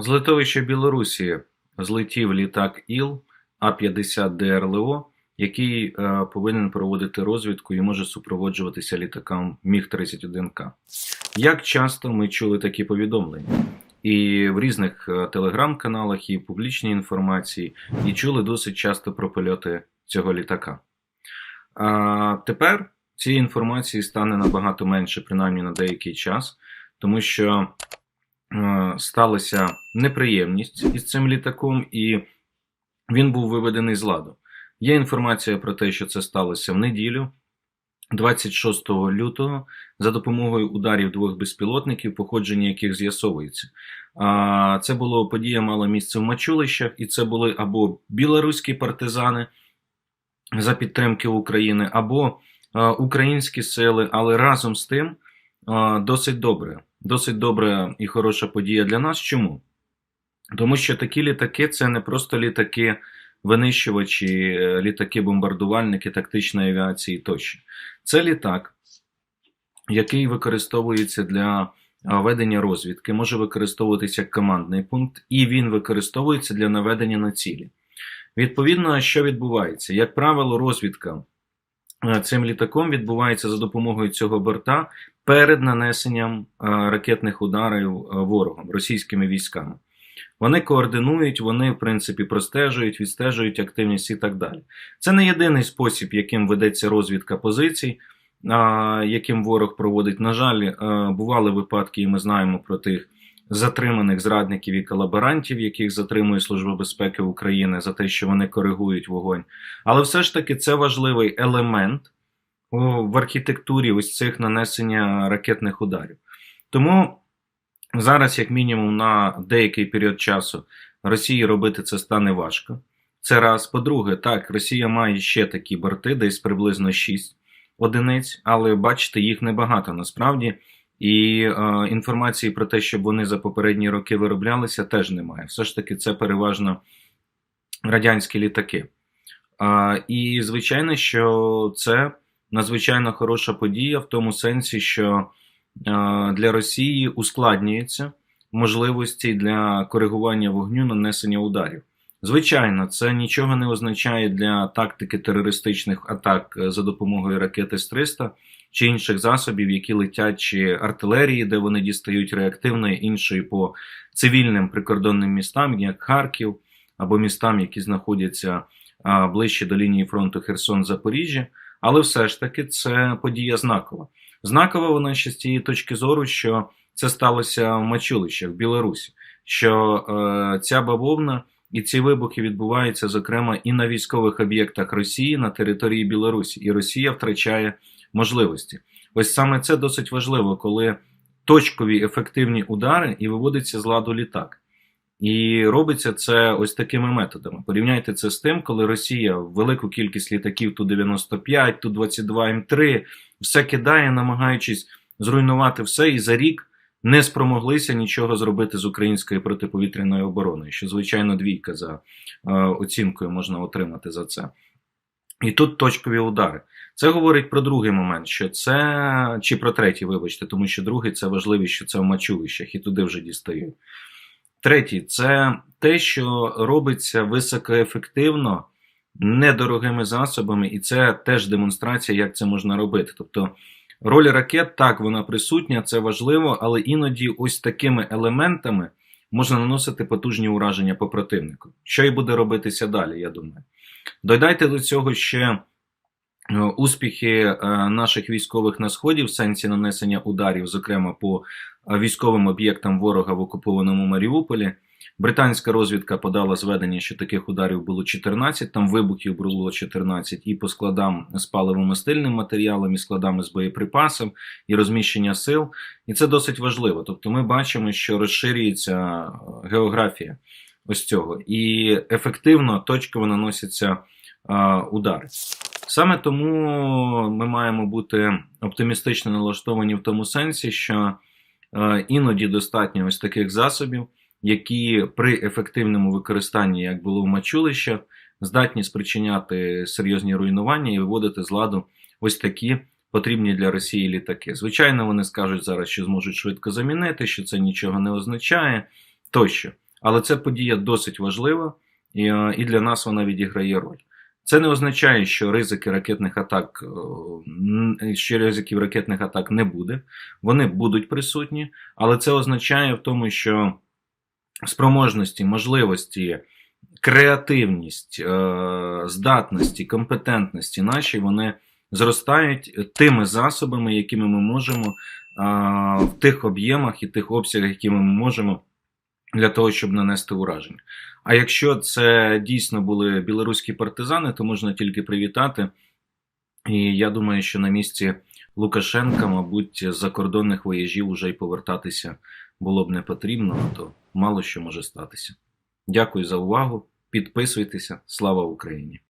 З литовища Білорусі злетів літак ІЛ А-50 ДРЛО, який е, повинен проводити розвідку і може супроводжуватися літаком Міг-31К. Як часто ми чули такі повідомлення? І в різних е, телеграм-каналах, і публічній інформації, і чули досить часто про польоти цього літака. А тепер цієї інформації стане набагато менше, принаймні на деякий час, тому що сталася неприємність із цим літаком, і він був виведений з ладу. Є інформація про те, що це сталося в неділю, 26 лютого, за допомогою ударів двох безпілотників, походження яких з'ясовується. Це було подія мала місце в Мачулищах, і це були або білоруські партизани за підтримки України, або а, українські сили, але разом з тим а, досить добре. Досить добра і хороша подія для нас. Чому? Тому що такі літаки це не просто літаки винищувачі, е, літаки-бомбардувальники тактичної авіації тощо. Це літак, який використовується для ведення розвідки, може використовуватися як командний пункт, і він використовується для наведення на цілі. Відповідно, що відбувається? Як правило, розвідка цим літаком відбувається за допомогою цього борта перед нанесенням е, ракетних ударів е, ворогом російськими військами. Вони координують, вони, в принципі, простежують, відстежують активність і так далі. Це не єдиний спосіб, яким ведеться розвідка позицій, яким ворог проводить. На жаль, е, бували випадки, і ми знаємо про тих затриманих зрадників і колаборантів, яких затримує Служба безпеки України за те, що вони коригують вогонь. Але все ж таки це важливий елемент в архітектурі ось цих нанесення ракетних ударів. Тому. Зараз, як мінімум, на деякий період часу Росії робити це стане важко. Це раз. По-друге, так, Росія має ще такі борти, десь приблизно 6 одиниць, але бачите, їх небагато насправді. І е, інформації про те, щоб вони за попередні роки вироблялися, теж немає. Все ж таки, це переважно радянські літаки. Е, і звичайно, що це надзвичайно хороша подія в тому сенсі, що для Росії ускладнюється можливості для коригування вогню нанесення ударів. Звичайно, це нічого не означає для тактики терористичних атак за допомогою ракети С-300 чи інших засобів, які летять чи артилерії, де вони дістають реактивної іншої по цивільним прикордонним містам, як Харків, або містам, які знаходяться ближче до лінії фронту Херсон-Запоріжжя. Але все ж таки це подія знакова. Знакова вона ще з тієї точки зору, що це сталося в Мачулищах в Білорусі, що е, ця бавовна і ці вибухи відбуваються, зокрема, і на військових об'єктах Росії на території Білорусі, і Росія втрачає можливості. Ось саме це досить важливо, коли точкові ефективні удари і виводиться з ладу літак. І робиться це ось такими методами. Порівняйте це з тим, коли Росія велику кількість літаків Ту-95, Ту-22 М3 все кидає, намагаючись зруйнувати все, і за рік не спромоглися нічого зробити з українською протиповітряною обороною, що, звичайно, двійка за е, оцінкою можна отримати за це. І тут точкові удари. Це говорить про другий момент, що це чи про третій, вибачте, тому що другий це важливість, що це в мачулищах, і туди вже дістають. Третій це те, що робиться високоефективно, недорогими засобами, і це теж демонстрація, як це можна робити. Тобто роль ракет так, вона присутня, це важливо, але іноді ось такими елементами можна наносити потужні ураження по противнику. Що і буде робитися далі, я думаю. Додайте до цього ще. Е, успіхи е, наших військових на сході в сенсі нанесення ударів, зокрема по е, військовим об'єктам ворога в окупованому Маріуполі. Британська розвідка подала зведення, що таких ударів було 14, там вибухів було 14 і по складам з паливо-мастильним матеріалом, і складами з боєприпасом, і розміщення сил. І це досить важливо. Тобто ми бачимо, що розширюється географія ось цього, і ефективно точково наносяться удари. Саме тому ми маємо бути оптимістично налаштовані в тому сенсі, що е, іноді достатньо ось таких засобів, які при ефективному використанні, як було в мачулищах, здатні спричиняти серйозні руйнування і виводити з ладу ось такі потрібні для Росії літаки. Звичайно, вони скажуть зараз, що зможуть швидко замінити, що це нічого не означає тощо. Але ця подія досить важлива, і, е, для нас вона відіграє роль. Це не означає, що ризики ракетних атак, е, що ризиків ракетних атак не буде. Вони будуть присутні, але це означає в тому, що спроможності, можливості, креативність, е, здатності, компетентності наші вони зростають тими засобами, якими ми можемо е, в тих об'ємах і тих обсягах, якими ми можемо для того, щоб нанести ураження. А якщо це дійсно були білоруські партизани, то можна тільки привітати. І я думаю, що на місці Лукашенка, мабуть, з закордонних вояжів уже й повертатися було б не потрібно, то мало що може статися. Дякую за увагу. Підписуйтеся. Слава Україні!